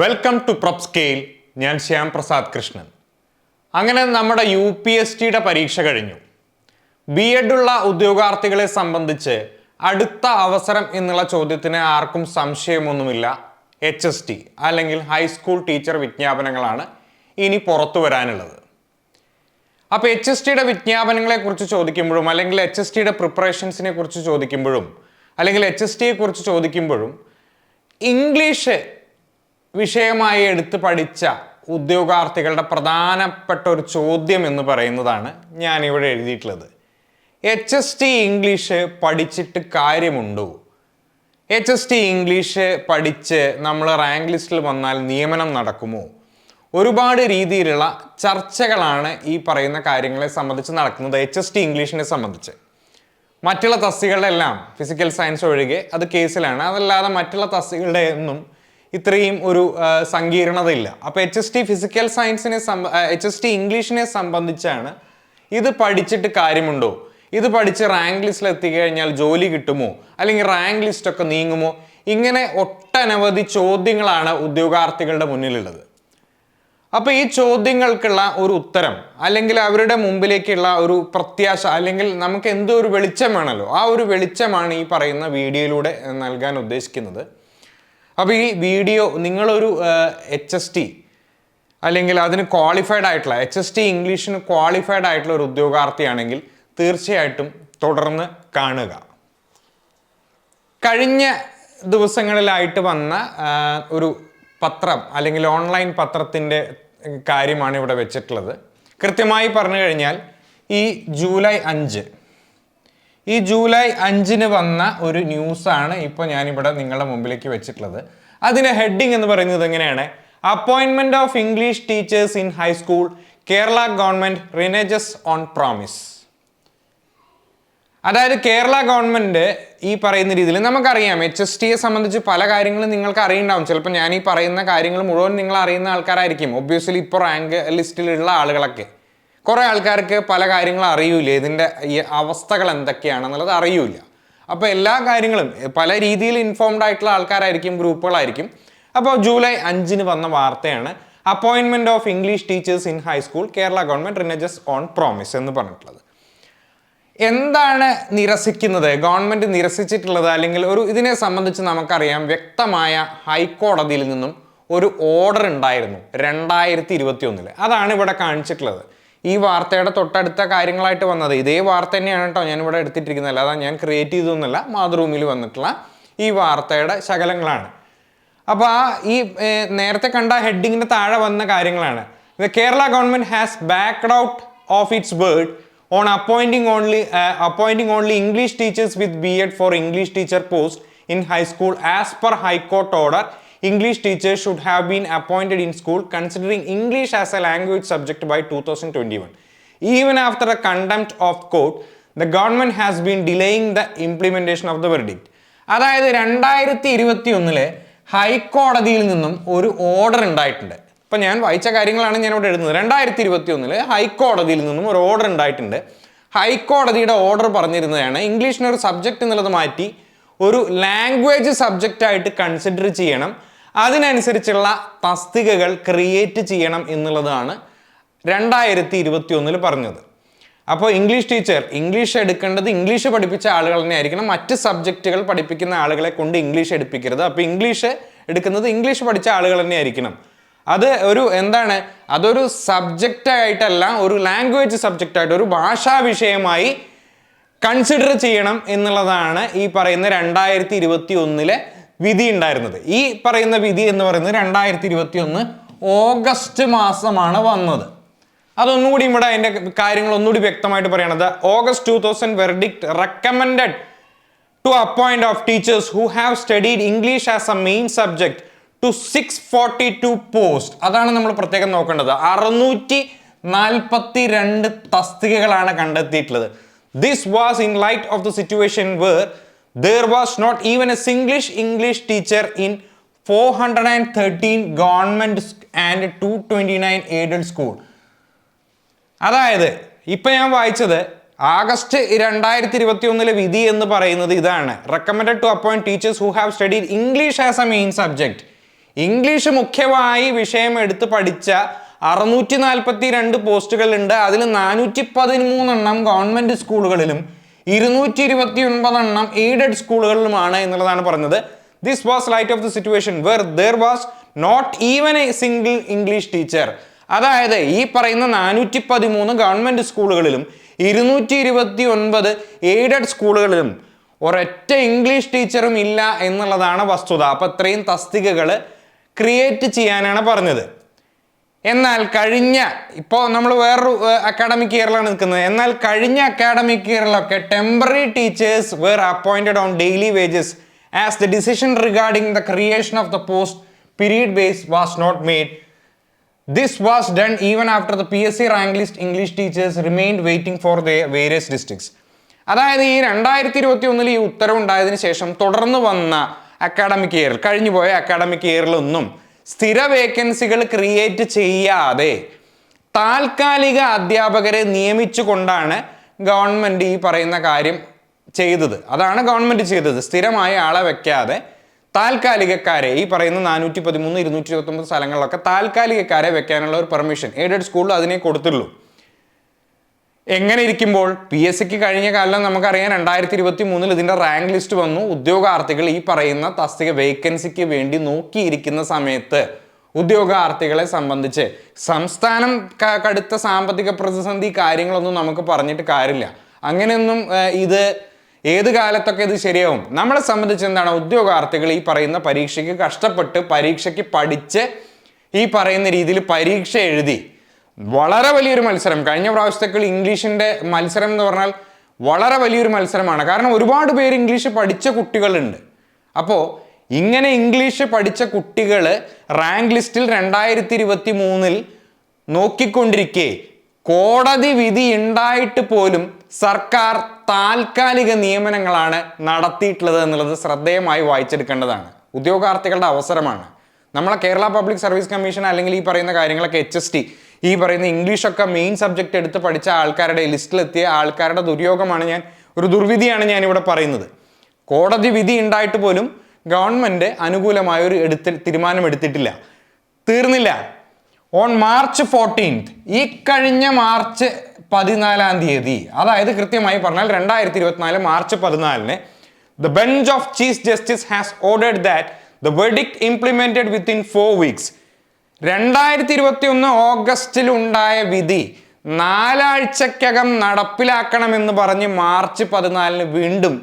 Welcome to prop scale ഞാൻ ശ്യാം പ്രസാദ് കൃഷ്ണൻ. അങ്ങനെ നമ്മുടെ യു പി എസ് ടിയുടെ പരീക്ഷ കഴിഞ്ഞു. ബി എഡുള്ള ഉദ്യോഗാർത്ഥികളെ സംബന്ധിച്ച് അടുത്ത അവസരം എന്നുള്ള ചോദ്യത്തിന് ആർക്കും സംശയമൊന്നുമില്ല. എച്ച് എസ് ടി അല്ലെങ്കിൽ ഹൈസ്കൂൾ ടീച്ചർ വിജ്ഞാപനങ്ങളാണ് ഇനി പുറത്തു വരാനുള്ളത്. അപ്പോൾ എച്ച് എസ് ടിയുടെ വിജ്ഞാപനങ്ങളെക്കുറിച്ച് ചോദിക്കുമ്പോഴും അല്ലെങ്കിൽ എച്ച് എസ് ടിയുടെ പ്രിപ്പറേഷൻസിനെ കുറിച്ച് ചോദിക്കുമ്പോഴും അല്ലെങ്കിൽ എച്ച് എസ് ടിയെ കുറിച്ച് ചോദിക്കുമ്പോഴും ഇംഗ്ലീഷ് വിഷയമായി എടുത്ത് പഠിച്ച ഉദ്യോഗാർത്ഥികളുടെ പ്രധാനപ്പെട്ട ഒരു ചോദ്യം എന്ന് പറയുന്നതാണ് ഞാൻ ഇവിടെ എഴുതിയിട്ടുള്ളത്. എച്ച് എസ് ടി ഇംഗ്ലീഷ് പഠിച്ചിട്ട് കാര്യമുണ്ടോ? എച്ച് എസ് ടി ഇംഗ്ലീഷ് പഠിച്ച് നമ്മൾ റാങ്ക് ലിസ്റ്റിൽ വന്നാൽ നിയമനം നടക്കുമോ? ഒരുപാട് രീതിയിലുള്ള ചർച്ചകളാണ് ഈ പറയുന്ന കാര്യങ്ങളെ സംബന്ധിച്ച് നടക്കുന്നത് എച്ച് എസ് ടി ഇംഗ്ലീഷിനെ സംബന്ധിച്ച്. മറ്റുള്ള തസ്തികളുടെ എല്ലാം ഫിസിക്കൽ സയൻസ് ഒഴികെ അത് കേസിലാണ് അതല്ലാതെ മറ്റുള്ള തസ്തികളുടെ ഒന്നും ഇത്രയും ഒരു സങ്കീർണതയില്ല. അപ്പോൾ എച്ച് എസ് ടി ഫിസിക്കൽ സയൻസിനെ എച്ച് എസ് ടി ഇംഗ്ലീഷിനെ സംബന്ധിച്ചാണ് ഇത് പഠിച്ചിട്ട് കാര്യമുണ്ടോ? ഇത് പഠിച്ച് റാങ്ക് ലിസ്റ്റിൽ എത്തിക്കഴിഞ്ഞാൽ ജോലി കിട്ടുമോ? അല്ലെങ്കിൽ റാങ്ക് ലിസ്റ്റ് ഒക്കെ നീങ്ങുമോ? ഇങ്ങനെ ഒട്ടനവധി ചോദ്യങ്ങളാണ് ഉദ്യോഗാർത്ഥികളുടെ മുന്നിലുള്ളത്. അപ്പൊ ഈ ചോദ്യങ്ങൾക്കുള്ള ഒരു ഉത്തരം അല്ലെങ്കിൽ അവരുടെ മുമ്പിലേക്കുള്ള ഒരു പ്രത്യാശ അല്ലെങ്കിൽ നമുക്ക് എന്തോ ഒരു വെളിച്ചം വേണമല്ലോ. ആ ഒരു വെളിച്ചമാണ് ഈ പറയുന്ന വീഡിയോയിലൂടെ നൽകാൻ ഉദ്ദേശിക്കുന്നത്. അപ്പോൾ ഈ വീഡിയോ നിങ്ങളൊരു എച്ച് എസ് ടി അല്ലെങ്കിൽ അതിന് ക്വാളിഫൈഡ് ആയിട്ടുള്ള എച്ച് എസ് ടി ഇംഗ്ലീഷിന് ക്വാളിഫൈഡ് ആയിട്ടുള്ള ഒരു ഉദ്യോഗാർത്ഥിയാണെങ്കിൽ തീർച്ചയായിട്ടും തുടർന്ന് കാണുക. കഴിഞ്ഞ ദിവസങ്ങളിലായിട്ട് വന്ന ഒരു പത്രം അല്ലെങ്കിൽ ഓൺലൈൻ പത്രത്തിന്റെ കാര്യമാണ് ഇവിടെ വെച്ചിട്ടുള്ളത്. കൃത്യമായി പറഞ്ഞു കഴിഞ്ഞാൽ ഈ ജൂലൈ അഞ്ച് ഈ ജൂലൈ അഞ്ചിന് വന്ന ഒരു ന്യൂസാണ് ഇപ്പോൾ ഞാനിവിടെ നിങ്ങളുടെ മുമ്പിലേക്ക് വെച്ചിട്ടുള്ളത്. അതിന്റെ ഹെഡിങ് എന്ന് പറയുന്നത് എങ്ങനെയാണ്? അപ്പോയിൻമെന്റ് of English teachers in high school Kerala government reneges on promise അതായത് കേരള ഗവൺമെന്റ് ഈ പറയുന്ന രീതിയിൽ നമുക്കറിയാം എച്ച് എസ് ടിയെ സംബന്ധിച്ച് പല കാര്യങ്ങളും നിങ്ങൾക്ക് അറിയുണ്ടാവും ചിലപ്പോൾ ഞാൻ ഈ പറയുന്ന കാര്യങ്ങൾ മുഴുവൻ നിങ്ങൾ അറിയുന്ന ആൾക്കാരായിരിക്കും. ഒബ്വിയസ്ലി ഇപ്പോൾ റാങ്ക് ലിസ്റ്റിലുള്ള ആളുകളൊക്കെ. കുറേ ആൾക്കാർക്ക് പല കാര്യങ്ങളും അറിയൂല. ഇതിന്റെ ഈ അവസ്ഥകൾ എന്തൊക്കെയാണെന്നുള്ളത് അറിയൂല. അപ്പോൾ എല്ലാ കാര്യങ്ങളും പല രീതിയിൽ ഇൻഫോംഡ് ആയിട്ടുള്ള ആൾക്കാരായിരിക്കും ഗ്രൂപ്പുകളായിരിക്കും. അപ്പോൾ ജൂലൈ അഞ്ചിന് വന്ന വാർത്തയാണ് അപ്പോയിൻമെന്റ് of English teachers in high school Kerala government reneges on promise എന്ന് പറഞ്ഞിട്ടുള്ളത്. എന്താണ് നിരസിക്കുന്നത്? ഗവൺമെന്റ് നിരസിച്ചിട്ടുള്ളത് അല്ലെങ്കിൽ ഒരു ഇതിനെ സംബന്ധിച്ച് നമുക്കറിയാം വ്യക്തമായ ഹൈക്കോടതിയിൽ നിന്നും ഒരു ഓർഡർ ഉണ്ടായിരുന്നു രണ്ടായിരത്തി ഇരുപത്തി ഒന്നിൽ അതാണ് ഇവിടെ കാണിച്ചിട്ടുള്ളത്. ഈ വാർത്തയുടെ തൊട്ടടുത്ത കാര്യങ്ങളായിട്ട് വന്നത്. ഇതേ വാർത്ത തന്നെയാണ് കേട്ടോ ഞാൻ ഇവിടെ എടുത്തിട്ടിരിക്കുന്നത്. അല്ലാതെ ഞാൻ ക്രിയേറ്റ് ചെയ്തൊന്നുമല്ല മാതൃഭൂമിയിൽ വന്നിട്ടുള്ള ഈ വാർത്തയുടെ ശകലങ്ങളാണ്. അപ്പോൾ ആ ഈ നേരത്തെ കണ്ട ഹെഡിങ്ങിന് താഴെ വന്ന കാര്യങ്ങളാണ്. The Kerala government has backed out of its word on appointing only appointing only English teachers with B Ed for English teacher post in high school as per high court order English teachers should have been appointed in school considering English as a language subject by two thousand twenty one even after a contempt of court the government has been delaying the implementation of the verdict അതായത് രണ്ടായിരത്തി ഇരുപത്തി ഒന്നിലെ ഹൈക്കോടതിയിൽ നിന്നും ഒരു order ഉണ്ടായിട്ടുണ്ട്. ഇപ്പൊ ഞാൻ വായിച്ച കാര്യങ്ങളാണ് ഞാൻ ഇവിടെ എഴുതുന്നത്. രണ്ടായിരത്തി ഇരുപത്തി ഒന്നിൽ ഹൈക്കോടതിയിൽ നിന്നും ഒരു ഓർഡർ ഉണ്ടായിട്ടുണ്ട്. ഹൈക്കോടതിയുടെ ഓർഡർ പറഞ്ഞിരുന്നതാണ് ഇംഗ്ലീഷിനൊരു സബ്ജക്റ്റ് എന്നുള്ളത് മാറ്റി ഒരു ലാംഗ്വേജ് സബ്ജക്റ്റായിട്ട് കൺസിഡർ ചെയ്യണം. അതിനനുസരിച്ചുള്ള തസ്തികകൾ ക്രിയേറ്റ് ചെയ്യണം എന്നുള്ളതാണ് രണ്ടായിരത്തി ഇരുപത്തി ഒന്നിൽ പറഞ്ഞത്. അപ്പോൾ ഇംഗ്ലീഷ് ടീച്ചർ ഇംഗ്ലീഷ് എടുക്കേണ്ടത് ഇംഗ്ലീഷ് പഠിപ്പിച്ച ആളുകൾ തന്നെ ആയിരിക്കണം മറ്റ് സബ്ജക്റ്റുകൾ പഠിപ്പിക്കുന്ന ആളുകളെ കൊണ്ട് ഇംഗ്ലീഷ് എടുപ്പിക്കരുത്. അപ്പോൾ ഇംഗ്ലീഷ് എടുക്കുന്നത് ഇംഗ്ലീഷ് പഠിച്ച ആളുകൾ തന്നെ ആയിരിക്കണം അത് ഒരു എന്താണ്? അതൊരു സബ്ജക്റ്റായിട്ടല്ല ഒരു ലാംഗ്വേജ് സബ്ജക്റ്റായിട്ട് ഒരു ഭാഷാ വിഷയമായി കൺസിഡർ ചെയ്യണം എന്നുള്ളതാണ് ഈ പറയുന്ന രണ്ടായിരത്തി ഇരുപത്തി ഒന്നിലെ വിധി ഉണ്ടായിരുന്നത് ഈ പറയുന്ന വിധി എന്ന് പറയുന്നത് രണ്ടായിരത്തി ഇരുപത്തി ഒന്ന് ഓഗസ്റ്റ് മാസമാണ് വന്നത്. അതൊന്നുകൂടി ഇവിടെ അതിന്റെ കാര്യങ്ങൾ ഒന്നുകൂടി വ്യക്തമായിട്ട് പറയണത് August two thousand verdict recommended to appoint of teachers who have studied English as a main subject to six forty two post അതാണ് നമ്മൾ പ്രത്യേകം നോക്കേണ്ടത്. അറുന്നൂറ്റി നാൽപ്പത്തി രണ്ട് തസ്തികകളാണ് കണ്ടെത്തിയിട്ടുള്ളത്. This was in light of the situation where there was not even a single English teacher in four hundred and thirteen government and two twenty nine aided school അതായത് ഇപ്പം ഞാൻ വായിച്ചത് ആഗസ്റ്റ് രണ്ടായിരത്തി ഇരുപത്തി ഒന്നിലെ വിധി എന്ന് പറയുന്നത് ഇതാണ്. Recommended to appoint teachers who have studied English as a main subject English മുഖ്യമായി വിഷയം എടുത്ത് പഠിച്ച അറുന്നൂറ്റി നാൽപ്പത്തി രണ്ട് പോസ്റ്റുകളുണ്ട് അതിൽ നാനൂറ്റി പതിമൂന്നെണ്ണം ഗവൺമെന്റ് സ്കൂളുകളിലും ഇരുന്നൂറ്റി ഇരുപത്തി ഒൻപത് എണ്ണം എയ്ഡഡ് സ്കൂളുകളിലുമാണ് എന്നുള്ളതാണ് പറഞ്ഞത്. This was light of the situation where there was not even a single English teacher അതായത് ഈ പറയുന്ന നാനൂറ്റി പതിമൂന്ന് ഗവൺമെന്റ് സ്കൂളുകളിലും ഇരുന്നൂറ്റി ഇരുപത്തി ഒൻപത് എയ്ഡഡ് സ്കൂളുകളിലും ഒരൊറ്റ ഇംഗ്ലീഷ് ടീച്ചറും ഇല്ല എന്നുള്ളതാണ് വസ്തുത. അപ്പോൾ ഇത്രയും തസ്തികകൾ ക്രിയേറ്റ് ചെയ്യാനാണ് പറഞ്ഞത്. എന്നാൽ കഴിഞ്ഞ ഇപ്പോൾ നമ്മൾ വേറൊരു അക്കാഡമിക് ഇയറിലാണ് നിൽക്കുന്നത്. എന്നാൽ കഴിഞ്ഞ academic ഇയറിലൊക്കെ temporary teachers were appointed on daily wages as the decision regarding the creation of the post period base was not made this was done even after the P S C rank list English teachers remained waiting for the various districts അതായത് ഈ രണ്ടായിരത്തി ഇരുപത്തി ഒന്നിൽ ഈ ഉത്തരവുണ്ടായതിനു ശേഷം തുടർന്ന് വന്ന academic ഇയറിൽ കഴിഞ്ഞുപോയ അക്കാഡമിക് ഇയറിലൊന്നും സ്ഥിര വേക്കൻസികൾ ക്രിയേറ്റ് ചെയ്യാതെ താൽക്കാലിക അധ്യാപകരെ നിയമിച്ചുകൊണ്ടാണ് ഗവൺമെന്റ് ഈ പറയുന്ന കാര്യം ചെയ്തത്. അതാണ് ഗവൺമെന്റ് ചെയ്തത്. സ്ഥിരമായ ആളെ വെക്കാതെ താൽക്കാലികക്കാരെ ഈ പറയുന്ന നാനൂറ്റി പതിമൂന്ന് ഇരുന്നൂറ്റി ഇരുപത്തൊമ്പത് സ്ഥലങ്ങളിലൊക്കെ താൽക്കാലികക്കാരെ വെക്കാനുള്ള ഒരു പെർമിഷൻ എയ്ഡഡ് സ്കൂളിൽ അതിനെ കൊടുത്തുള്ളൂ എങ്ങനെ ഇരിക്കുമ്പോൾ? പി എസ് സിക്ക് കഴിഞ്ഞ കാലം നമുക്കറിയാം രണ്ടായിരത്തി ഇരുപത്തി മൂന്നിൽ ഇതിന്റെ റാങ്ക് ലിസ്റ്റ് വന്നു. ഉദ്യോഗാർത്ഥികൾ ഈ പറയുന്ന തസ്തിക വേക്കൻസിക്ക് വേണ്ടി നോക്കിയിരിക്കുന്ന സമയത്ത് ഉദ്യോഗാർത്ഥികളെ സംബന്ധിച്ച് സംസ്ഥാനം കടുത്ത സാമ്പത്തിക പ്രതിസന്ധി കാര്യങ്ങളൊന്നും നമുക്ക് പറഞ്ഞിട്ട് കാര്യമില്ല. അങ്ങനെയൊന്നും ഇത് ഏത് കാലത്തൊക്കെ ഇത് ശരിയാവും? നമ്മളെ സംബന്ധിച്ച് എന്താണ് ഉദ്യോഗാർത്ഥികൾ ഈ പറയുന്ന പരീക്ഷയ്ക്ക് കഷ്ടപ്പെട്ട് പരീക്ഷയ്ക്ക് പഠിച്ച് ഈ പറയുന്ന രീതിയിൽ പരീക്ഷ എഴുതി വളരെ വലിയൊരു മത്സരം. കഴിഞ്ഞ പ്രാവശ്യത്തേക്കൾ ഇംഗ്ലീഷിന്റെ മത്സരം എന്ന് പറഞ്ഞാൽ വളരെ വലിയൊരു മത്സരമാണ്. കാരണം ഒരുപാട് പേര് ഇംഗ്ലീഷ് പഠിച്ച കുട്ടികളുണ്ട്. അപ്പോൾ ഇങ്ങനെ ഇംഗ്ലീഷ് പഠിച്ച കുട്ടികൾ റാങ്ക് ലിസ്റ്റിൽ രണ്ടായിരത്തി ഇരുപത്തി മൂന്നിൽ നോക്കിക്കൊണ്ടിരിക്കെ. കോടതി വിധി ഉണ്ടായിട്ട് പോലും സർക്കാർ താൽക്കാലിക നിയമനങ്ങളാണ് നടത്തിയിട്ടുള്ളത് എന്നുള്ളത് ശ്രദ്ധേയമായി വായിച്ചെടുക്കേണ്ടതാണ്. ഉദ്യോഗാർത്ഥികളുടെ അവസരമാണ്. നമ്മളെ കേരള പബ്ലിക് സർവീസ് കമ്മീഷൻ അല്ലെങ്കിൽ ഈ പറയുന്ന കാര്യങ്ങളൊക്കെ എച്ച് എസ് ടി ഈ പറയുന്ന ഇംഗ്ലീഷൊക്കെ മെയിൻ സബ്ജക്റ്റ് എടുത്ത് പഠിച്ച ആൾക്കാരുടെ ലിസ്റ്റിലെത്തിയ ആൾക്കാരുടെ ദുര്യോഗമാണ് ഞാൻ ഒരു ദുർവിധിയാണ് ഞാൻ ഇവിടെ പറയുന്നത്. കോടതി വിധി ഉണ്ടായിട്ട് പോലും ഗവൺമെന്റ് അനുകൂലമായ ഒരു എടുത്ത് തീരുമാനമെടുത്തിട്ടില്ല. തീർന്നില്ല. ഓൺ മാർച്ച് ഫോർട്ടീൻത്ത് ഈ കഴിഞ്ഞ മാർച്ച് പതിനാലാം തീയതി അതായത് കൃത്യമായി പറഞ്ഞാൽ രണ്ടായിരത്തി ഇരുപത്തിനാല് മാർച്ച് പതിനാലിന് the bench of chief justice has ordered that the verdict implemented within four weeks രണ്ടായിരത്തി ഇരുപത്തി ഒന്ന് ഓഗസ്റ്റിൽ ഉണ്ടായ വിധി നാലാഴ്ചക്കകം നടപ്പിലാക്കണമെന്ന് പറഞ്ഞ് മാർച്ച് പതിനാലിന് വീണ്ടും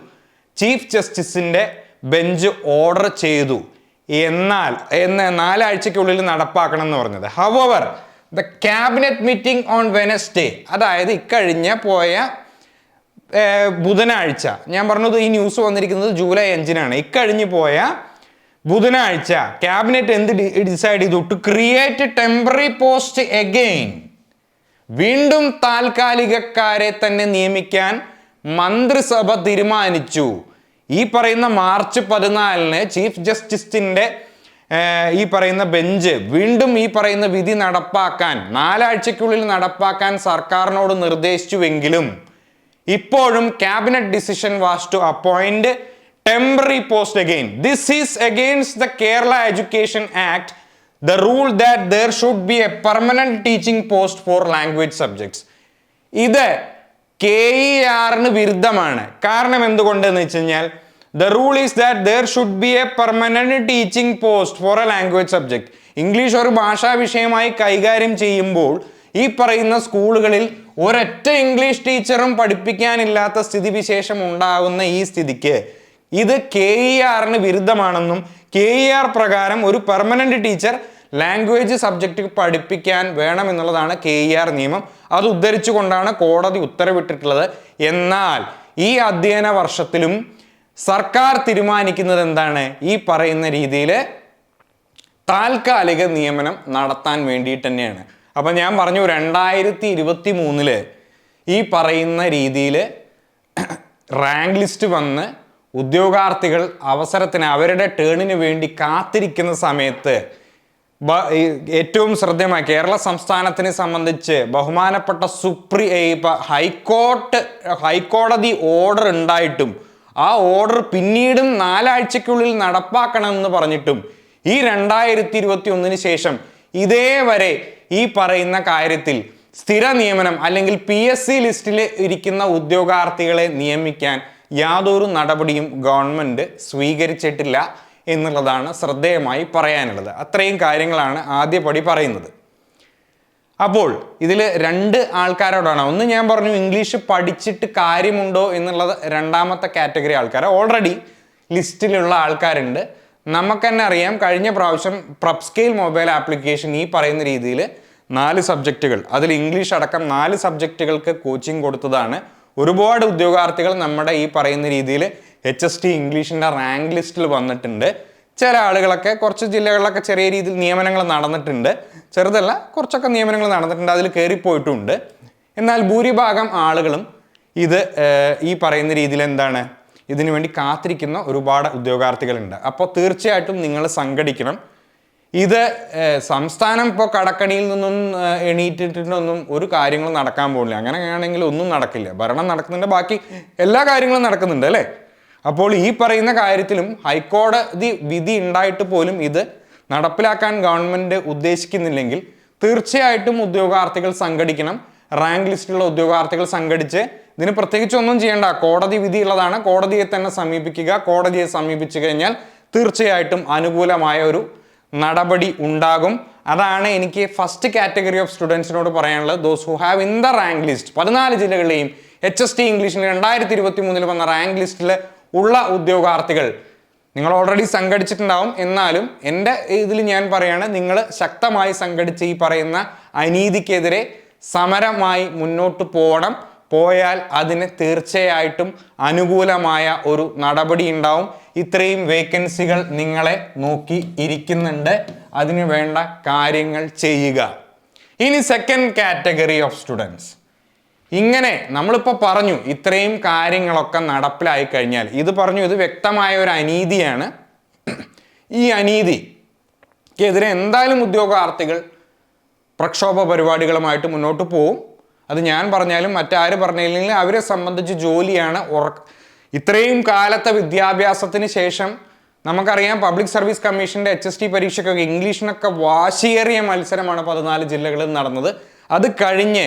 ചീഫ് ജസ്റ്റിസിന്റെ ബെഞ്ച് ഓർഡർ ചെയ്തു. എന്നാൽ എന്ന് നാലാഴ്ചയ്ക്കുള്ളിൽ നടപ്പാക്കണം എന്ന് പറഞ്ഞത്. However the cabinet meeting on Wednesday അതായത് ഇക്കഴിഞ്ഞ പോയ ബുധനാഴ്ച ഞാൻ പറഞ്ഞത് ഈ ന്യൂസ് വന്നിരിക്കുന്നത് ജൂലൈ അഞ്ചിനാണ്. ഇക്കഴിഞ്ഞ് പോയ ബുധനാഴ്ച ക്യാബിനറ്റ് എന്ത് ഡിസൈഡ് ചെയ്തു? To create temporary post again വീണ്ടും താൽക്കാലികക്കാരെ തന്നെ നിയമിക്കാൻ മന്ത്രിസഭ തീരുമാനിച്ചു. ഈ പറയുന്ന മാർച്ച് പതിനാലിന് ചീഫ് ജസ്റ്റിസിന്റെ ഏർ, ഈ പറയുന്ന ബെഞ്ച് വീണ്ടും ഈ പറയുന്ന വിധി നടപ്പാക്കാൻ നാലാഴ്ചയ്ക്കുള്ളിൽ നടപ്പാക്കാൻ സർക്കാരിനോട് നിർദ്ദേശിച്ചുവെങ്കിലും ഇപ്പോഴും cabinet decision was to appoint temporary post again this is against the Kerala education act the rule that there should be a permanent teaching post for language subjects ഇത് കെ ഇ ആറിന് വിരുദ്ധമാണ്. കാരണം എന്തുകൊണ്ടെന്ന് വെച്ച് കഴിഞ്ഞാൽ the rule is that there should be a permanent teaching post for a language subject English ഒരു ഭാഷാ വിഷയമായി കൈകാര്യം ചെയ്യുമ്പോൾ ഈ പറയുന്ന സ്കൂളുകളിൽ ഒരൊറ്റ ഇംഗ്ലീഷ് ടീച്ചറും പഠിപ്പിക്കാനില്ലാത്ത സ്ഥിതിവിശേഷം ഉണ്ടാകുന്ന ഈ സ്ഥിതിക്ക് ഇത് കെ ഇ ആറിന് വിരുദ്ധമാണെന്നും കെ ഇ ആർ പ്രകാരം ഒരു പെർമനന്റ് ടീച്ചർ ലാംഗ്വേജ് സബ്ജക്റ്റ് പഠിപ്പിക്കാൻ വേണമെന്നുള്ളതാണ് കെ ഇ ആർ നിയമം. അത് ഉദ്ധരിച്ചുകൊണ്ടാണ് കോടതി ഉത്തരവിട്ടിട്ടുള്ളത്. എന്നാൽ ഈ അധ്യയന വർഷത്തിലും സർക്കാർ തീരുമാനിക്കുന്നത് എന്താണ്? ഈ പറയുന്ന രീതിയിൽ താൽക്കാലിക നിയമനം നടത്താൻ വേണ്ടിയിട്ട് തന്നെയാണ്. അപ്പം ഞാൻ പറഞ്ഞു രണ്ടായിരത്തി ഇരുപത്തി ഈ പറയുന്ന രീതിയിൽ റാങ്ക് ലിസ്റ്റ് വന്ന് ഉദ്യോഗാർത്ഥികൾ അവസരത്തിന് അവരുടെ ടേണിന് വേണ്ടി കാത്തിരിക്കുന്ന സമയത്ത് ഏറ്റവും ശ്രദ്ധേയമായ കേരള സംസ്ഥാനത്തിനെ സംബന്ധിച്ച് ബഹുമാനപ്പെട്ട സുപ്രീ ഹൈക്കോർട്ട് ഹൈക്കോടതി ഓർഡർ ഉണ്ടായിട്ടും ആ ഓർഡർ പിന്നീടും നാലാഴ്ചക്കുള്ളിൽ നടപ്പാക്കണമെന്ന് പറഞ്ഞിട്ടും ഈ രണ്ടായിരത്തി ഇരുപത്തി ഒന്നിന് ശേഷം ഇതേവരെ ഈ പറയുന്ന കാര്യത്തിൽ സ്ഥിര നിയമനം അല്ലെങ്കിൽ പി എസ് സി ലിസ്റ്റിൽ ഇരിക്കുന്ന ഉദ്യോഗാർത്ഥികളെ നിയമിക്കാൻ യാതൊരു നടപടിയും ഗവൺമെന്റ് സ്വീകരിച്ചിട്ടില്ല എന്നുള്ളതാണ് ശ്രദ്ധേയമായി പറയാനുള്ളത്. അത്രയും കാര്യങ്ങളാണ് ആദ്യപടി പറയുന്നത്. അപ്പോൾ ഇതിൽ രണ്ട് ആൾക്കാരോടാണ്. ഒന്ന് ഞാൻ പറഞ്ഞു ഇംഗ്ലീഷ് പഠിച്ചിട്ട് കാര്യമുണ്ടോ എന്നുള്ളത് രണ്ടാമത്തെ കാറ്റഗറി ആൾക്കാർ ഓൾറെഡി ലിസ്റ്റിലുള്ള ആൾക്കാരുണ്ട്. നമുക്ക് തന്നെ അറിയാം കഴിഞ്ഞ പ്രാവശ്യം പ്രപ്സ്കെയിൽ മൊബൈൽ ആപ്ലിക്കേഷൻ ഈ പറയുന്ന രീതിയിൽ നാല് സബ്ജക്റ്റുകൾ അതിൽ ഇംഗ്ലീഷ് അടക്കം നാല് സബ്ജക്റ്റുകൾക്ക് കോച്ചിങ് കൊടുത്തതാണ്. ഒരുപാട് ഉദ്യോഗാർത്ഥികൾ നമ്മുടെ ഈ പറയുന്ന രീതിയിൽ എച്ച് എസ് ടി ഇംഗ്ലീഷിന്റെ റാങ്ക് ലിസ്റ്റിൽ വന്നിട്ടുണ്ട്. ചില ആളുകളൊക്കെ കുറച്ച് ജില്ലകളിലൊക്കെ ചെറിയ രീതിയിൽ നിയമനങ്ങൾ നടന്നിട്ടുണ്ട്. ചെറുതല്ല കുറച്ചൊക്കെ നിയമനങ്ങൾ നടന്നിട്ടുണ്ട്. അതിൽ കയറിപ്പോയിട്ടുണ്ട്. എന്നാൽ ഭൂരിഭാഗം ആളുകളും ഇത് ഈ പറയുന്ന രീതിയിൽ എന്താണ്? ഇതിനു വേണ്ടി കാത്തിരിക്കുന്ന ഒരുപാട് ഉദ്യോഗാർത്ഥികളുണ്ട്. അപ്പോൾ തീർച്ചയായിട്ടും നിങ്ങൾ സംഘടിക്കണം. ഇത് സംസ്ഥാനം ഇപ്പോൾ കടക്കണിയിൽ നിന്നും എണീറ്റിട്ടൊന്നും ഒരു കാര്യങ്ങളും നടക്കാൻ പോകുന്നില്ല അങ്ങനെയാണെങ്കിൽ ഒന്നും നടക്കില്ല. ഭരണം നടക്കുന്നുണ്ട്. ബാക്കി എല്ലാ കാര്യങ്ങളും നടക്കുന്നുണ്ട് അല്ലേ? അപ്പോൾ ഈ പറയുന്ന കാര്യത്തിലും ഹൈക്കോടതി വിധി ഉണ്ടായിട്ട് പോലും ഇത് നടപ്പിലാക്കാൻ ഗവൺമെന്റ് ഉദ്ദേശിക്കുന്നില്ലെങ്കിൽ തീർച്ചയായിട്ടും ഉദ്യോഗാർത്ഥികൾ സംഘടിക്കണം. റാങ്ക് ലിസ്റ്റിലുള്ള ഉദ്യോഗാർത്ഥികൾ സംഘടിച്ച് ഇതിന് പ്രത്യേകിച്ച് ഒന്നും ചെയ്യേണ്ട. കോടതി വിധിയുള്ളതാണ് കോടതിയെ തന്നെ സമീപിക്കുക. കോടതിയെ സമീപിച്ചു കഴിഞ്ഞാൽ തീർച്ചയായിട്ടും അനുകൂലമായ ഒരു നടപടി ഉണ്ടാകും. അതാണ് എനിക്ക് ഫസ്റ്റ് കാറ്റഗറി ഓഫ് സ്റ്റുഡൻസിനോട് പറയാനുള്ളത്. Those who have in the rank list പതിനാല് ജില്ലകളിലെയും എച്ച് എസ് ടി ഇംഗ്ലീഷിൽ രണ്ടായിരത്തി ഇരുപത്തി മൂന്നിൽ വന്ന റാങ്ക് ലിസ്റ്റിൽ ഉള്ള ഉദ്യോഗാർത്ഥികൾ. നിങ്ങൾ ഓൾറെഡി സംഘടിച്ചിട്ടുണ്ടാവും. എന്നാലും എന്റെ ഇതിൽ ഞാൻ പറയാണ് നിങ്ങൾ ശക്തമായി സംഘടിച്ച് ഈ പറയുന്ന അനീതിക്കെതിരെ സമരമായി മുന്നോട്ട് പോകണം പോയാൽ അതിന് തീർച്ചയായിട്ടും അനുകൂലമായ ഒരു നടപടി ഉണ്ടാവും. ഇത്രയും വേക്കൻസികൾ നിങ്ങളെ നോക്കി ഇരിക്കുന്നുണ്ട്. അതിന് വേണ്ട കാര്യങ്ങൾ ചെയ്യുക. ഇനി സെക്കൻഡ് കാറ്റഗറി ഓഫ് സ്റ്റുഡൻസ് ഇങ്ങനെ നമ്മളിപ്പോൾ പറഞ്ഞു ഇത്രയും കാര്യങ്ങളൊക്കെ നടപ്പിലായി കഴിഞ്ഞാൽ ഇത് പറഞ്ഞു ഇത് വ്യക്തമായ ഒരു അനീതിയാണ്. ഈ അനീതിക്കെതിരെ എന്തായാലും ഉദ്യോഗാർത്ഥികൾ പ്രക്ഷോഭ പരിപാടികളുമായിട്ട് മുന്നോട്ട് പോവും. അത് ഞാൻ പറഞ്ഞാലും മറ്റാര് പറഞ്ഞില്ലെങ്കിലും അവരെ സംബന്ധിച്ച് ജോലിയാണ് ഉറക്ക ഇത്രയും കാലത്തെ വിദ്യാഭ്യാസത്തിന് ശേഷം നമുക്കറിയാം പബ്ലിക് സർവീസ് കമ്മീഷന്റെ എച്ച് എസ് ടി പരീക്ഷയ്ക്കൊക്കെ ഇംഗ്ലീഷിനൊക്കെ വാശിയേറിയ മത്സരമാണ് പതിനാല് ജില്ലകളിൽ നടന്നത്. അത് കഴിഞ്ഞ്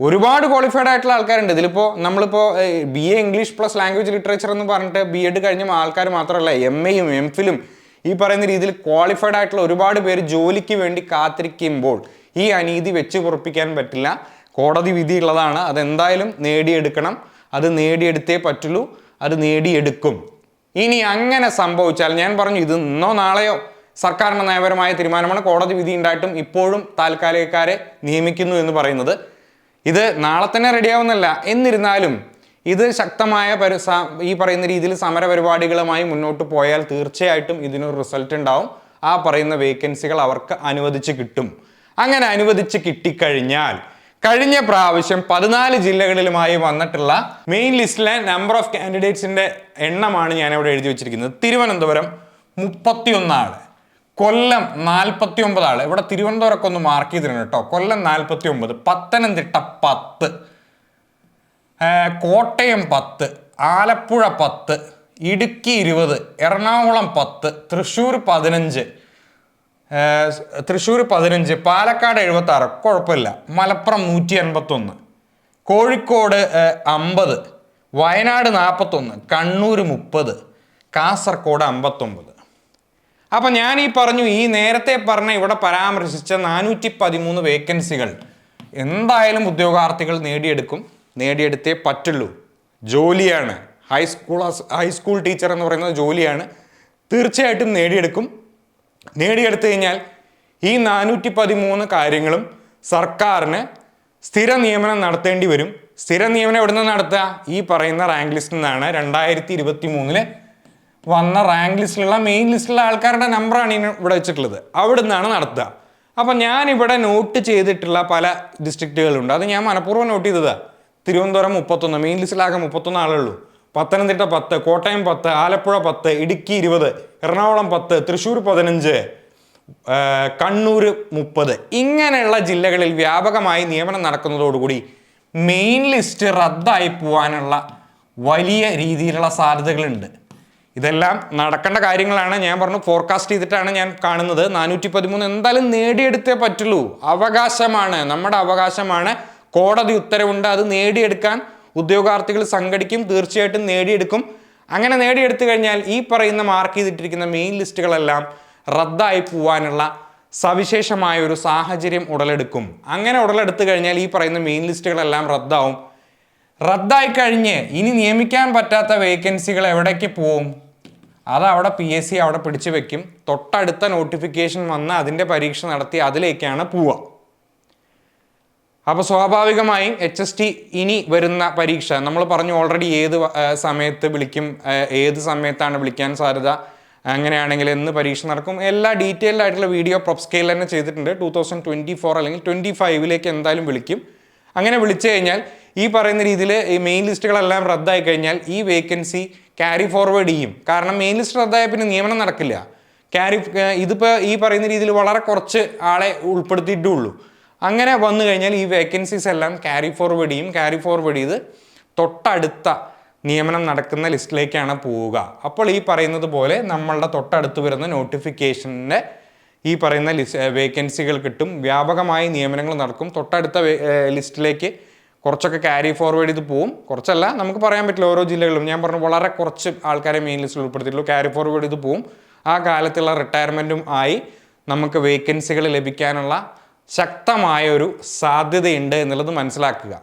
ഒരുപാട് ക്വാളിഫൈഡ് ആയിട്ടുള്ള ആൾക്കാരുണ്ട്. ഇതിലിപ്പോൾ നമ്മളിപ്പോൾ B A English plus language literature എന്ന് പറഞ്ഞിട്ട് ബി എഡ് കഴിഞ്ഞ ആൾക്കാർ മാത്രമല്ല എം എയും എം ഫിലും ഈ പറയുന്ന രീതിയിൽ ക്വാളിഫൈഡ് ആയിട്ടുള്ള ഒരുപാട് പേര് ജോലിക്ക് വേണ്ടി കാത്തിരിക്കുമ്പോൾ ഈ അനീതി വെച്ച് പൊറപ്പിക്കാൻ പറ്റില്ല. കോടതി വിധിയുള്ളതാണ്. അതെന്തായാലും നേടിയെടുക്കണം. അത് നേടിയെടുത്തേ പറ്റുള്ളൂ. അത് നേടിയെടുക്കും. ഇനി അങ്ങനെ സംഭവിച്ചാൽ ഞാൻ പറഞ്ഞു ഇത് ഇന്നോ നാളെയോ സർക്കാരിന്റെ നയപരമായ തീരുമാനമാണ്. കോടതി വിധി ഉണ്ടായിട്ടും ഇപ്പോഴും താൽക്കാലികക്കാരെ നിയമിക്കുന്നു എന്ന് പറയുന്നത്. ഇത് നാളെ തന്നെ റെഡിയാവുന്നല്ല എന്നിരുന്നാലും ഇത് ശക്തമായ പരി ഈ പറയുന്ന രീതിയിൽ സമരപരിപാടികളുമായി മുന്നോട്ട് പോയാൽ തീർച്ചയായിട്ടും ഇതിനൊരു റിസൾട്ട് ഉണ്ടാവും. ആ പറയുന്ന വേക്കൻസികൾ അവർക്ക് അനുവദിച്ച് കിട്ടും. അങ്ങനെ അനുവദിച്ച് കിട്ടിക്കഴിഞ്ഞാൽ കഴിഞ്ഞ പ്രാവശ്യം പതിനാല് ജില്ലകളിലുമായി വന്നിട്ടുള്ള മെയിൻ ലിസ്റ്റിലെ നമ്പർ ഓഫ് കാൻഡിഡേറ്റ്സിന്റെ എണ്ണമാണ് ഞാൻ ഇവിടെ എഴുതി വെച്ചിരിക്കുന്നത്. തിരുവനന്തപുരം മുപ്പത്തിയൊന്നാണ് കൊല്ലം നാൽപ്പത്തി ഒമ്പത് ആൾ ഇവിടെ തിരുവനന്തപുരമൊക്കെ ഒന്ന് മാർക്ക് ചെയ്തിട്ടുണ്ട് കേട്ടോ. കൊല്ലം നാൽപ്പത്തി ഒമ്പത് പത്തനംതിട്ട പത്ത് കോട്ടയം പത്ത് ആലപ്പുഴ പത്ത് ഇടുക്കി ഇരുപത് എറണാകുളം പത്ത് തൃശ്ശൂർ പതിനഞ്ച് തൃശ്ശൂർ പതിനഞ്ച് പാലക്കാട് എഴുപത്തി ആറ് കുഴപ്പമില്ല. മലപ്പുറം നൂറ്റി എൺപത്തൊന്ന് കോഴിക്കോട് അമ്പത് വയനാട് നാൽപ്പത്തൊന്ന് കണ്ണൂർ മുപ്പത് കാസർഗോഡ് അമ്പത്തൊമ്പത്. അപ്പം ഞാൻ ഈ പറഞ്ഞു ഈ നേരത്തെ പറഞ്ഞ ഇവിടെ പരാമർശിച്ച നാനൂറ്റി പതിമൂന്ന് വേക്കൻസികൾ എന്തായാലും ഉദ്യോഗാർത്ഥികൾ നേടിയെടുക്കും നേടിയെടുത്തേ പറ്റുള്ളൂ. ജോലിയാണ്. ഹൈസ്കൂൾ ഹൈസ്കൂൾ ടീച്ചർ എന്ന് പറയുന്നത് ജോലിയാണ്. തീർച്ചയായിട്ടും നേടിയെടുക്കും. നേടിയെടുത്തു കഴിഞ്ഞാൽ ഈ നാനൂറ്റി പതിമൂന്ന് കാര്യങ്ങളും സർക്കാരിന് സ്ഥിര നിയമനം നടത്തേണ്ടി വരും. സ്ഥിര നിയമനം എവിടെ നിന്ന് നടത്തുക ഈ പറയുന്ന റാങ്ക് ലിസ്റ്റിൽ നിന്നാണ്. രണ്ടായിരത്തി ഇരുപത്തി മൂന്നിൽ വന്ന റാങ്ക് ലിസ്റ്റിലുള്ള മെയിൻ ലിസ്റ്റിലുള്ള ആൾക്കാരുടെ നമ്പറാണ് ഇവിടെ വെച്ചിട്ടുള്ളത്. അവിടെ നിന്നാണ് നടത്തുക അപ്പം ഞാൻ ഇവിടെ നോട്ട് ചെയ്തിട്ടുള്ള പല ഡിസ്ട്രിക്റ്റുകളുണ്ട് അത് ഞാൻ മനഃപൂർവം നോട്ട് ചെയ്തതാണ് തിരുവനന്തപുരം മുപ്പത്തൊന്ന് മെയിൻ ലിസ്റ്റിലാകെ മുപ്പത്തൊന്ന് ആളേ ഉള്ളൂ പത്തനംതിട്ട പത്ത് കോട്ടയം പത്ത് ആലപ്പുഴ പത്ത് ഇടുക്കി ഇരുപത് എറണാകുളം പത്ത് തൃശ്ശൂർ പതിനഞ്ച് കണ്ണൂർ മുപ്പത്. ഇങ്ങനെയുള്ള ജില്ലകളിൽ വ്യാപകമായി നിയമനം നടക്കുന്നതോടുകൂടി മെയിൻ ലിസ്റ്റ് റദ്ദായി പോകാനുള്ള വലിയ രീതിയിലുള്ള സാധ്യതകളുണ്ട്. ഇതെല്ലാം നടക്കേണ്ട കാര്യങ്ങളാണ്. ഞാൻ പറഞ്ഞു ഫോർകാസ്റ്റ് ചെയ്തിട്ടാണ് ഞാൻ കാണുന്നത്. നാനൂറ്റി പതിമൂന്ന് എന്തായാലും നേടിയെടുത്തേ പറ്റുള്ളൂ. അവകാശമാണ്. നമ്മുടെ അവകാശമാണ്. കോടതി ഉത്തരവുണ്ട്. അത് നേടിയെടുക്കാൻ ഉദ്യോഗാർത്ഥികൾ സംഘടിക്കും തീർച്ചയായിട്ടും നേടിയെടുക്കും. അങ്ങനെ നേടിയെടുത്തു കഴിഞ്ഞാൽ ഈ പറയുന്ന മാർക്ക് ചെയ്തിട്ടിരിക്കുന്ന മെയിൻ ലിസ്റ്റുകളെല്ലാം റദ്ദായി പോവാനുള്ള സവിശേഷമായ ഒരു സാഹചര്യം ഉടലെടുക്കും. അങ്ങനെ ഉടലെടുത്തു കഴിഞ്ഞാൽ ഈ പറയുന്ന മെയിൻ ലിസ്റ്റുകളെല്ലാം റദ്ദാവും. റദ്ദായി കഴിഞ്ഞ് ഇനി നിയമിക്കാൻ പറ്റാത്ത വേക്കൻസികൾ എവിടേക്ക് പോവും? അത് അവിടെ പി എസ് സി അവിടെ പിടിച്ചു വെക്കും. തൊട്ടടുത്ത നോട്ടിഫിക്കേഷൻ വന്ന് അതിന്റെ പരീക്ഷ നടത്തി അതിലേക്കാണ് പോവുക. അപ്പോൾ സ്വാഭാവികമായും എച്ച് എസ് ടി ഇനി വരുന്ന പരീക്ഷ. നമ്മൾ പറഞ്ഞു ഓൾറെഡി ഏത് സമയത്ത് വിളിക്കും ഏത് സമയത്താണ് വിളിക്കാൻ സാധ്യത അങ്ങനെയാണെങ്കിൽ എന്ന് പരീക്ഷ നടക്കും. എല്ലാ ഡീറ്റെയിൽഡ് ആയിട്ടുള്ള വീഡിയോ പ്രൊപ്പ് സ്കെയിൽ തന്നെ ചെയ്തിട്ടുണ്ട്. ടൂ തൗസൻഡ് ട്വന്റി ഫോർ അല്ലെങ്കിൽ ട്വന്റി ഫൈവിലേക്ക് എന്തായാലും വിളിക്കും. അങ്ങനെ വിളിച്ചു കഴിഞ്ഞാൽ ഈ പറയുന്ന രീതിയിൽ ഈ മെയിൻ ലിസ്റ്റുകളെല്ലാം റദ്ദായി കഴിഞ്ഞാൽ ഈ വേക്കൻസി ക്യാരി ഫോർവേഡ് ചെയ്യും. കാരണം മെയിൻ ലിസ്റ്റ് റദ്ദായ പിന്നെ നിയമനം നടക്കില്ല. ക്യാരി ഇതിപ്പോൾ ഈ പറയുന്ന രീതിയിൽ വളരെ കുറച്ച് ആളെ ഉൾപ്പെടുത്തിയിട്ടേ ഉള്ളൂ. അങ്ങനെ വന്നു കഴിഞ്ഞാൽ ഈ വേക്കൻസീസ് എല്ലാം ക്യാരി ഫോർവേഡ് ചെയ്യും ക്യാരി ഫോർവേഡ് ചെയ്ത് തൊട്ടടുത്ത നിയമനം നടക്കുന്ന ലിസ്റ്റിലേക്കാണ് പോവുക. അപ്പോൾ ഈ പറയുന്നത് പോലെ നമ്മളുടെ തൊട്ടടുത്ത് വരുന്ന നോട്ടിഫിക്കേഷന്റെ ഈ പറയുന്ന ലിസ്റ്റ് വേക്കൻസികൾ കിട്ടും. വ്യാപകമായി നിയമനങ്ങൾ നടക്കും. തൊട്ടടുത്ത ലിസ്റ്റിലേക്ക് കുറച്ചൊക്കെ ക്യാരി ഫോർവേഡ് ചെയ്ത് പോവും. കുറച്ചല്ല നമുക്ക് പറയാൻ പറ്റില്ല ഓരോ ജില്ലകളിലും. ഞാൻ പറഞ്ഞു വളരെ കുറച്ച് ആൾക്കാരെ മെയിൻ ലിസ്റ്റിൽ ഉൾപ്പെടുത്തിയിട്ടുള്ളൂ. ക്യാരി ഫോർവേഡ് ചെയ്ത് പോവും. ആ കാലത്തുള്ള റിട്ടയർമെന്റും ആയി. നമുക്ക് വേക്കൻസികൾ ലഭിക്കാനുള്ള ശക്തമായ ഒരു സാധ്യതയുണ്ട് എന്നുള്ളത് മനസ്സിലാക്കുക.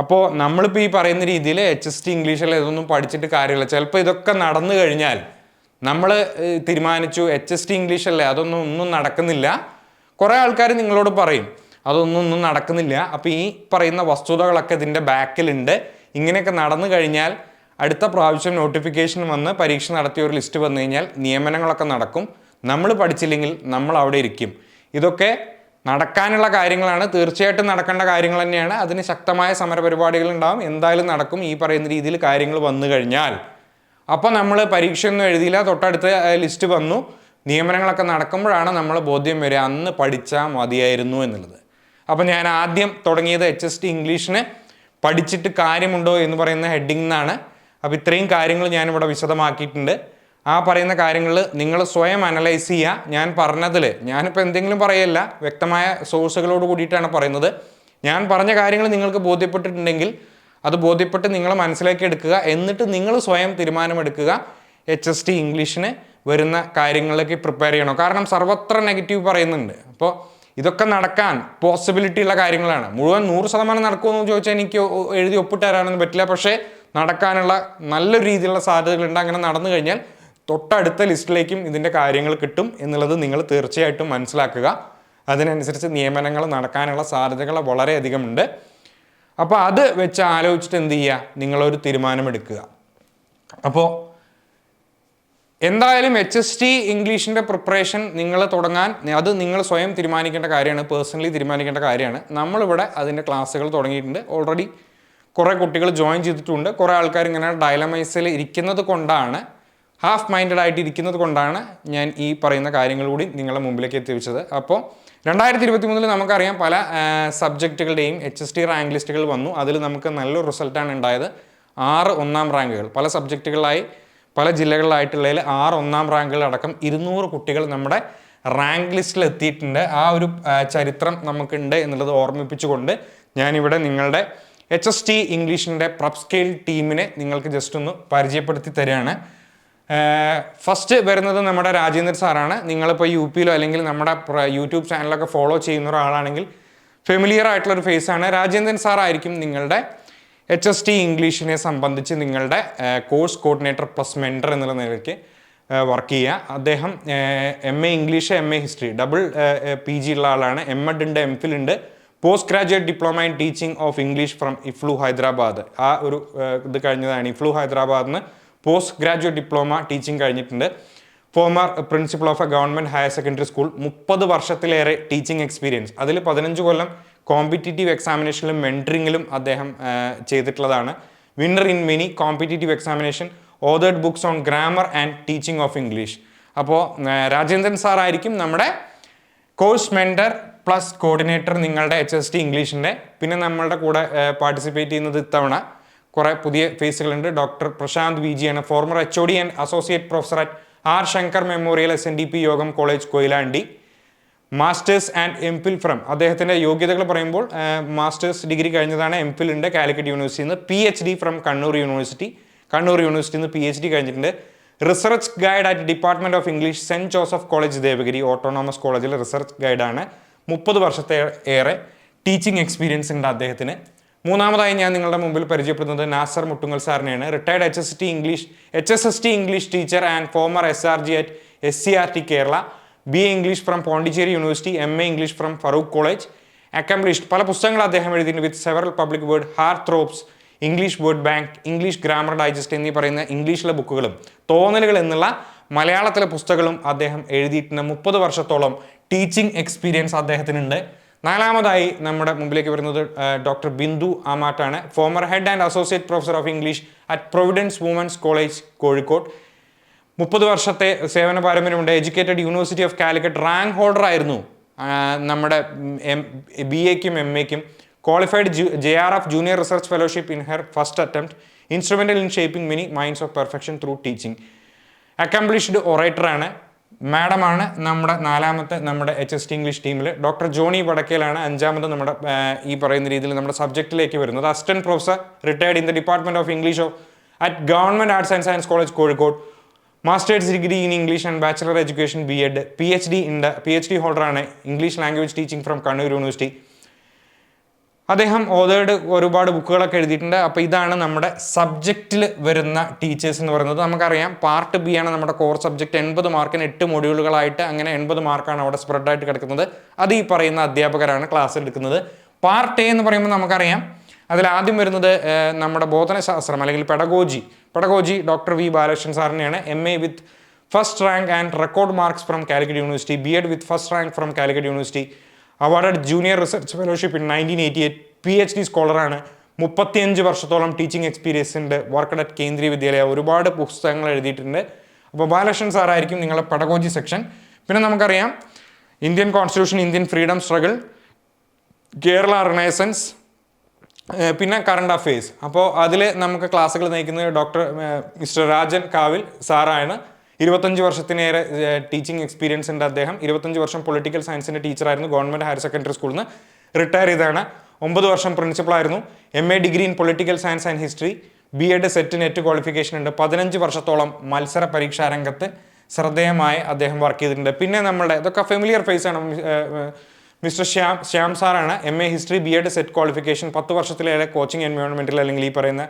അപ്പോൾ നമ്മളിപ്പോൾ ഈ പറയുന്ന രീതിയിൽ എച്ച് എസ് ടി ഇംഗ്ലീഷിൽ ഇതൊന്നും പഠിച്ചിട്ട് കാര്യമില്ല. ചിലപ്പോൾ ഇതൊക്കെ നടന്നു കഴിഞ്ഞാൽ നമ്മൾ തീരുമാനിച്ചു എച്ച് എസ് ടി ഇംഗ്ലീഷ് അല്ലേ അതൊന്നും ഒന്നും നടക്കുന്നില്ല. കുറേ ആൾക്കാർ നിങ്ങളോട് പറയും അതൊന്നും ഒന്നും നടക്കുന്നില്ല. അപ്പോൾ ഈ പറയുന്ന വസ്തുതകളൊക്കെ ഇതിന്റെ ബാക്കിലുണ്ട്. ഇങ്ങനെയൊക്കെ നടന്നു കഴിഞ്ഞാൽ അടുത്ത പ്രാവശ്യം നോട്ടിഫിക്കേഷൻ വന്ന് പരീക്ഷ നടത്തിയ ഒരു ലിസ്റ്റ് വന്നു കഴിഞ്ഞാൽ നിയമനങ്ങളൊക്കെ നടക്കും. നമ്മൾ പഠിച്ചില്ലെങ്കിൽ നമ്മൾ അവിടെ ഇരിക്കും. ഇതൊക്കെ നടക്കാനുള്ള കാര്യങ്ങളാണ്. തീർച്ചയായിട്ടും നടക്കേണ്ട കാര്യങ്ങൾ തന്നെയാണ്. അതിന് ശക്തമായ സമരപരിപാടികൾ ഉണ്ടാവും. എന്തായാലും നടക്കും ഈ പറയുന്ന രീതിയിൽ കാര്യങ്ങൾ വന്നു കഴിഞ്ഞാൽ. അപ്പോൾ നമ്മൾ പരീക്ഷയൊന്നും എഴുതിയില്ല. തൊട്ടടുത്ത ലിസ്റ്റ് വന്നു. നിയമനങ്ങളൊക്കെ നടക്കുമ്പോഴാണ് നമ്മൾ ബോധ്യം വരിക. അന്ന് പഠിച്ചാൽ മതിയായിരുന്നു എന്നുള്ളത്. അപ്പോൾ ഞാൻ ആദ്യം തുടങ്ങിയത് എച്ച് എസ് ടി ഇംഗ്ലീഷിന്. പഠിച്ചിട്ട് കാര്യമുണ്ടോ എന്ന് പറയുന്ന ഹെഡിങ് നിന്നാണ്. അപ്പോൾ ഇത്രയും കാര്യങ്ങൾ ഞാനിവിടെ വിശദമാക്കിയിട്ടുണ്ട്. ആ പറയുന്ന കാര്യങ്ങൾ നിങ്ങൾ സ്വയം അനലൈസ് ചെയ്യുക ഞാൻ പറഞ്ഞതിൽ ഞാനിപ്പോൾ എന്തെങ്കിലും പറയല്ല. വ്യക്തമായ സോഴ്സുകളോട് കൂടിയിട്ടാണ് പറയുന്നത്. ഞാൻ പറഞ്ഞ കാര്യങ്ങൾ നിങ്ങൾക്ക് ബോധ്യപ്പെട്ടിട്ടുണ്ടെങ്കിൽ അത് ബോധ്യപ്പെട്ട് നിങ്ങൾ മനസ്സിലാക്കി എടുക്കുക. എന്നിട്ട് നിങ്ങൾ സ്വയം തീരുമാനമെടുക്കുക. എച്ച് എസ് ടി ഇംഗ്ലീഷിന് വരുന്ന കാര്യങ്ങളിലേക്ക് പ്രിപ്പയർ ചെയ്യണം. കാരണം സർവത്ര നെഗറ്റീവ് പറയുന്നുണ്ട്. അപ്പോൾ ഇതൊക്കെ നടക്കാൻ പോസിബിലിറ്റി ഉള്ള കാര്യങ്ങളാണ്. മുഴുവൻ നൂറ് ശതമാനം നടക്കുമെന്ന് ചോദിച്ചാൽ എനിക്ക് എഴുതി ഒപ്പിട്ട് തരാനൊന്നും പറ്റില്ല. പക്ഷേ നടക്കാനുള്ള നല്ല രീതിയിലുള്ള സാധ്യതകളുണ്ട്. അങ്ങനെ നടന്നു കഴിഞ്ഞാൽ തൊട്ടടുത്ത ലിസ്റ്റിലേക്കും ഇതിന്റെ കാര്യങ്ങൾ കിട്ടും എന്നുള്ളത് നിങ്ങൾ തീർച്ചയായിട്ടും മനസ്സിലാക്കുക. അതിനനുസരിച്ച് നിയമനങ്ങൾ നടക്കാനുള്ള സാധ്യതകൾ വളരെയധികമുണ്ട്. അപ്പോൾ അത് വെച്ച് ആലോചിച്ചിട്ട് എന്ത് ചെയ്യുക? നിങ്ങളൊരു തീരുമാനമെടുക്കുക. അപ്പോൾ എന്തായാലും എച്ച് എസ് ടി ഇംഗ്ലീഷിന്റെ പ്രിപ്പറേഷൻ നിങ്ങൾ തുടങ്ങാൻ അത് നിങ്ങൾ സ്വയം തീരുമാനിക്കേണ്ട കാര്യമാണ് പേഴ്സണലി തീരുമാനിക്കേണ്ട കാര്യമാണ്. നമ്മളിവിടെ അതിന്റെ ക്ലാസ്സുകൾ തുടങ്ങിയിട്ടുണ്ട്. ഓൾറെഡി കുറേ കുട്ടികൾ ജോയിൻ ചെയ്തിട്ടുണ്ട്. കുറേ ആൾക്കാർ ഇങ്ങനെ ഡയലമൈസിൽ ഇരിക്കുന്നത് കൊണ്ടാണ് ഹാഫ് മൈൻഡഡ് ആയിട്ട് ഇരിക്കുന്നത് കൊണ്ടാണ് ഞാൻ ഈ പറയുന്ന കാര്യങ്ങൾ കൂടി നിങ്ങളുടെ മുമ്പിലേക്ക് എത്തിച്ചത് അപ്പോൾ രണ്ടായിരത്തി ഇരുപത്തി മൂന്നിൽ നമുക്കറിയാം പല സബ്ജക്റ്റുകളുടെയും എച്ച് എസ് ടി റാങ്ക് ലിസ്റ്റുകൾ വന്നു. അതിൽ നമുക്ക് നല്ലൊരു റിസൾട്ടാണ് ഉണ്ടായത്. ആറ് ഒന്നാം റാങ്കുകൾ പല സബ്ജക്റ്റുകളായി പല ജില്ലകളിലായിട്ടുള്ളതിൽ ആറ് ഒന്നാം റാങ്കുകൾ അടക്കം ഇരുന്നൂറ് കുട്ടികൾ നമ്മുടെ റാങ്ക് ലിസ്റ്റിൽ എത്തിയിട്ടുണ്ട്. ആ ഒരു ചരിത്രം നമുക്കുണ്ട് എന്നുള്ളത് ഓർമ്മിപ്പിച്ചുകൊണ്ട് ഞാനിവിടെ നിങ്ങളുടെ എച്ച് എസ് ടി ഇംഗ്ലീഷിന്റെ പ്രപ്പ് സ്കെയിൽ ടീമിനെ നിങ്ങൾക്ക് ജസ്റ്റ് ഒന്ന് പരിചയപ്പെടുത്തി തരികയാണ്. ഫസ്റ്റ് വരുന്നത് നമ്മുടെ രാജേന്ദ്ര സാറാണ്. നിങ്ങളിപ്പോൾ യു പിയിലോ അല്ലെങ്കിൽ നമ്മുടെ യൂട്യൂബ് ചാനലൊക്കെ ഫോളോ ചെയ്യുന്ന ഒരാളാണെങ്കിൽ ഫെമിലിയർ ആയിട്ടുള്ള ഒരു ഫേസ് ആണ്. രാജേന്ദ്രൻ സാറായിരിക്കും നിങ്ങളുടെ എച്ച് എസ് ടി ഇംഗ്ലീഷിനെ സംബന്ധിച്ച് നിങ്ങളുടെ കോഴ്സ് കോർഡിനേറ്റർ പ്ലസ് മെന്റർ എന്നുള്ള നിലയ്ക്ക് വർക്ക് ചെയ്യുക. അദ്ദേഹം M A English M A history double P G ഉള്ള ആളാണ്. എം എഡ് ഉണ്ട് എം ഫിൽ ഉണ്ട്. Post graduate diploma in teaching of English from EFLU Hyderabad ആ ഒരു ഇത് കഴിഞ്ഞതാണ്. ഇഫ്ലു ഹൈദരാബാദിന് പോസ്റ്റ് ഗ്രാജുവേറ്റ് ഡിപ്ലോമ ടീച്ചിങ് കഴിഞ്ഞിട്ടുണ്ട്. Former principal of a government higher secondary school മുപ്പത് വർഷത്തിലേറെ ടീച്ചിങ് എക്സ്പീരിയൻസ്. അതിൽ പതിനഞ്ച് കൊല്ലം കോമ്പറ്റീറ്റീവ് എക്സാമിനേഷനിലും മെന്ററിങ്ങിലും അദ്ദേഹം ചെയ്തിട്ടുള്ളതാണ്. Winner in many competitive examination ഓതേഡ് books on grammar and teaching of English അപ്പോൾ രാജേന്ദ്രൻ സാർ ആയിരിക്കും നമ്മുടെ കോഴ്സ് മെന്റർ പ്ലസ് കോർഡിനേറ്റർ നിങ്ങളുടെ എച്ച് എസ് ടി ഇംഗ്ലീഷിന്റെ പിന്നെ നമ്മളുടെ കൂടെ പാർട്ടിസിപ്പേറ്റ് ചെയ്യുന്നത് ഇത്തവണ. കുറേ പുതിയ ഫേസുകളുണ്ട്. Doctor Prashant V ജിയാണ് former H O D and associate professor at R Sankar memorial S N D P Yogam college Koyilandy masters and M Phil from അദ്ദേഹത്തിന്റെ യോഗ്യതകൾ പറയുമ്പോൾ മാസ്റ്റേഴ്സ് ഡിഗ്രി കഴിഞ്ഞതാണ് എം ഫിൽ ഉണ്ട് കാലിക്കറ്റ് യൂണിവേഴ്സിറ്റിയിൽ നിന്ന് P H D from Kannur university Kannur യൂണിവേഴ്സിറ്റിയിൽ നിന്ന് P H D കഴിഞ്ഞിട്ടുണ്ട്. Research guide at department of English saint Joseph college Devagiri autonomous കോളേജിലെ റിസർച്ച് ഗൈഡാണ് മുപ്പത് വർഷത്തെ ഏറെ ടീച്ചിങ് എക്സ്പീരിയൻസ് ഉണ്ട് അദ്ദേഹത്തിന്. മൂന്നാമതായി ഞാൻ നിങ്ങളുടെ മുമ്പിൽ പരിചയപ്പെടുന്നത് Nasar Muttungal സാറിനെയാണ്. Retired H S T English H S S T English teacher and former S R G at S C R T Kerala B A English from Pondicherry university M A English from Farook college accomplished പല പുസ്തകങ്ങൾ അദ്ദേഹം എഴുതിയിട്ടുണ്ട് with several public word ഹാർ ത്രോപ്സ് English word bank English grammar digest എന്നീ പറയുന്ന ഇംഗ്ലീഷിലെ ബുക്കുകളും തോന്നലുകൾ എന്നുള്ള മലയാളത്തിലെ പുസ്തകങ്ങളും അദ്ദേഹം എഴുതിയിട്ടുണ്ട്. മുപ്പത് വർഷത്തോളം ടീച്ചിങ് എക്സ്പീരിയൻസ് അദ്ദേഹത്തിനുണ്ട്. നാലാമതായി നമ്മുടെ മുമ്പിലേക്ക് വരുന്നത് doctor Bindu ആമാട്ടാണ്. Former head and associate professor of English at providence women's college Kozhikode. മുപ്പത് വർഷത്തെ സേവന പാരമ്പര്യമുണ്ട്. Educated university of Calicut rank holder ആയിരുന്നു നമ്മുടെ എം ബി എക്കും M എക്കും qualified J R F junior research fellowship in her first attempt instrumental in shaping many minds of perfection through teaching accomplished ഒറേറ്ററാണ് മാഡമാണ് നമ്മുടെ നാലാമത്തെ നമ്മുടെ എച്ച് എസ് ടി ഇംഗ്ലീഷ് ടീമിൽ doctor Johnny വടക്കേലാണ് അഞ്ചാമത് നമ്മുടെ ഈ പറയുന്ന രീതിയിൽ നമ്മുടെ സബ്ജക്റ്റിലേക്ക് വരുന്നത്. Assistant professor retired in the department of English of at government arts and science college Kozhikode masters degree in English and bachelor education B Ed P H D ഉണ്ട് P H D ഹോൾഡറാണ് English language teaching from Kannur university അദ്ദേഹം authored ഒരുപാട് ബുക്കുകളൊക്കെ എഴുതിയിട്ടുണ്ട്. അപ്പോൾ ഇതാണ് നമ്മുടെ സബ്ജക്റ്റിൽ വരുന്ന teachers എന്ന് പറയുന്നത്. നമുക്കറിയാം പാർട്ട് ബി ആണ് നമ്മുടെ കോർ സബ്ജക്റ്റ് എൺപത് മാർക്കിന് എട്ട് മൊഡ്യൂളുകളായിട്ട് അങ്ങനെ എൺപത് മാർക്കാണ് അവിടെ സ്പ്രെഡായിട്ട് കിടക്കുന്നത്. അത് ഈ പറയുന്ന അധ്യാപകരാണ് ക്ലാസ് എടുക്കുന്നത്. പാർട്ട് എ എന്ന് പറയുമ്പോൾ നമുക്കറിയാം അതിൽ ആദ്യം വരുന്നത് നമ്മുടെ ബോധനശാസ്ത്രം അല്ലെങ്കിൽ pedagogy pedagogy doctor V Balakrishnan സാറിനെയാണ് M A with first rank and record marks from Calicut university B Ed with first rank from Calicut university award junior research fellowship in nineteen eighty eight P H D സ്കോളറാണ് മുപ്പത്തിയഞ്ച് വർഷത്തോളം teaching experience ഉണ്ട്. Work at Kendriya Vidyalaya ഒരുപാട് പുസ്തകങ്ങൾ എഴുതിയിട്ടുണ്ട്. അപ്പോൾ ബാലകൃഷ്ണൻ സാറായിരിക്കും നിങ്ങളുടെ പടകോജി section പിന്നെ നമുക്കറിയാം Indian constitution Indian freedom struggle Kerala renaissance പിന്നെ കറണ്ട് അഫയേഴ്സ് അപ്പോൾ അതിൽ നമുക്ക് ക്ലാസ്സുകൾ നയിക്കുന്നത് ഡോക്ടർ മിസ്റ്റർ രാജൻ കാവിൽ സാറാണ് ഇരുപത്തഞ്ച് വർഷത്തിനേറെ ടീച്ചിങ് എക്സ്പീരിയൻസ് ഉണ്ട് അദ്ദേഹം. ഇരുപത്തഞ്ച് വർഷം പൊളിറ്റിക്കൽ സയൻസിന്റെ ടീച്ചറായിരുന്നു ഗവൺമെന്റ് ഹയർ സെക്കൻഡറി സ്കൂളിൽ നിന്ന് റിട്ടയർ ചെയ്താണ് ഒമ്പത് വർഷം പ്രിൻസിപ്പളായിരുന്നു M A degree in political science and history B Ed SET NET qualification ഉണ്ട്. പതിനഞ്ച് വർഷത്തോളം മത്സര പരീക്ഷാ രംഗത്ത് ശ്രദ്ധേയമായി അദ്ദേഹം വർക്ക് ചെയ്തിട്ടുണ്ട്. പിന്നെ നമ്മുടെ ഇതൊക്കെ ഫെമിലിയർ ഫേസ് ആണ്. മിസ്റ്റർ ശ്യാം ശ്യാം സാറാണ് M A history B Ed SET qualification പത്ത് വർഷത്തിലേറെ കോച്ചിങ് എൻവയോൺമെന്റിൽ അല്ലെങ്കിൽ ഈ പറയുന്ന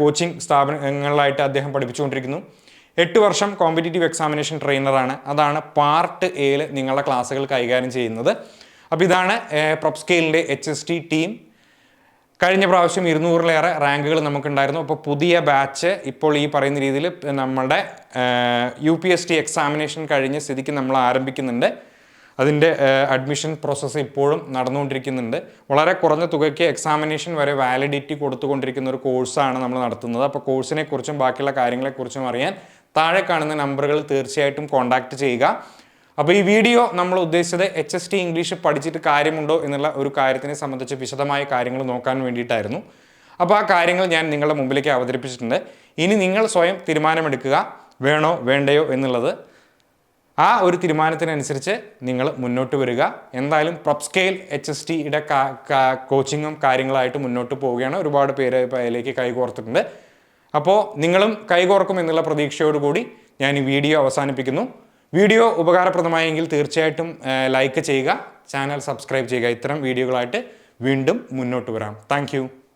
കോച്ചിങ് സ്ഥാപനങ്ങളിലായിട്ട് അദ്ദേഹം പഠിപ്പിച്ചുകൊണ്ടിരിക്കുന്നു. എട്ട് വർഷം കോമ്പറ്റേറ്റീവ് എക്സാമിനേഷൻ ട്രെയിനറാണ് അതാണ് പാർട്ട് എയിൽ നിങ്ങളുടെ ക്ലാസ്സുകൾ കൈകാര്യം ചെയ്യുന്നത്. അപ്പോൾ ഇതാണ് പ്രൊപ് സ്കെയിലിന്റെ എച്ച് എസ് ടി ടീം കഴിഞ്ഞ പ്രാവശ്യം ഇരുന്നൂറിലേറെ റാങ്കുകൾ നമുക്കുണ്ടായിരുന്നു. അപ്പോൾ പുതിയ ബാച്ച് ഇപ്പോൾ ഈ പറയുന്ന രീതിയിൽ നമ്മുടെ U P S T examination കഴിഞ്ഞ സ്ഥിതിക്ക് നമ്മൾ ആരംഭിക്കുന്നുണ്ട്. അതിന്റെ അഡ്മിഷൻ പ്രോസസ്സ് ഇപ്പോഴും നടന്നുകൊണ്ടിരിക്കുന്നുണ്ട്. വളരെ കുറഞ്ഞ തുകയ്ക്ക് എക്സാമിനേഷൻ വരെ വാലിഡിറ്റി കൊടുത്തുകൊണ്ടിരിക്കുന്ന ഒരു കോഴ്സാണ് നമ്മൾ നടത്തുന്നത്. അപ്പോൾ കോഴ്സിനെക്കുറിച്ചും ബാക്കിയുള്ള കാര്യങ്ങളെക്കുറിച്ചും അറിയാൻ താഴെ കാണുന്ന നമ്പറുകൾ തീർച്ചയായിട്ടും കോൺടാക്റ്റ് ചെയ്യുക. അപ്പോൾ ഈ വീഡിയോ നമ്മൾ ഉദ്ദേശിച്ചത് എച്ച് എസ് ടി ഇംഗ്ലീഷ് പഠിച്ചിട്ട് കാര്യമുണ്ടോ എന്നുള്ള ഒരു കാര്യത്തിനെ സംബന്ധിച്ച് വിശദമായ കാര്യങ്ങൾ നോക്കാൻ വേണ്ടിയിട്ടായിരുന്നു. അപ്പോൾ ആ കാര്യങ്ങൾ ഞാൻ നിങ്ങളുടെ മുമ്പിലേക്ക് അവതരിപ്പിച്ചിട്ടുണ്ട്. ഇനി നിങ്ങൾ സ്വയം തീരുമാനമെടുക്കുക. വേണോ വേണ്ടയോ എന്നുള്ളത്. ആ ഒരു തീരുമാനത്തിനനുസരിച്ച് നിങ്ങൾ മുന്നോട്ട് വരിക. എന്തായാലും പ്രപ് സ്കെയിൽ എച്ച് എസ് ടിയുടെ കോച്ചിങ്ങും കാര്യങ്ങളായിട്ട് മുന്നോട്ട് പോവുകയാണ്. ഒരുപാട് പേര് അതിലേക്ക് കൈകോർത്തിട്ടുണ്ട്. അപ്പോൾ നിങ്ങളും കൈകോർക്കും എന്നുള്ള പ്രതീക്ഷയോടുകൂടി ഞാൻ ഈ വീഡിയോ അവസാനിപ്പിക്കുന്നു. വീഡിയോ ഉപകാരപ്രദമായെങ്കിൽ തീർച്ചയായിട്ടും ലൈക്ക് ചെയ്യുക ചാനൽ സബ്സ്ക്രൈബ് ചെയ്യുക. ഇത്തരം വീഡിയോകളായിട്ട് വീണ്ടും മുന്നോട്ട് വരാം. താങ്ക്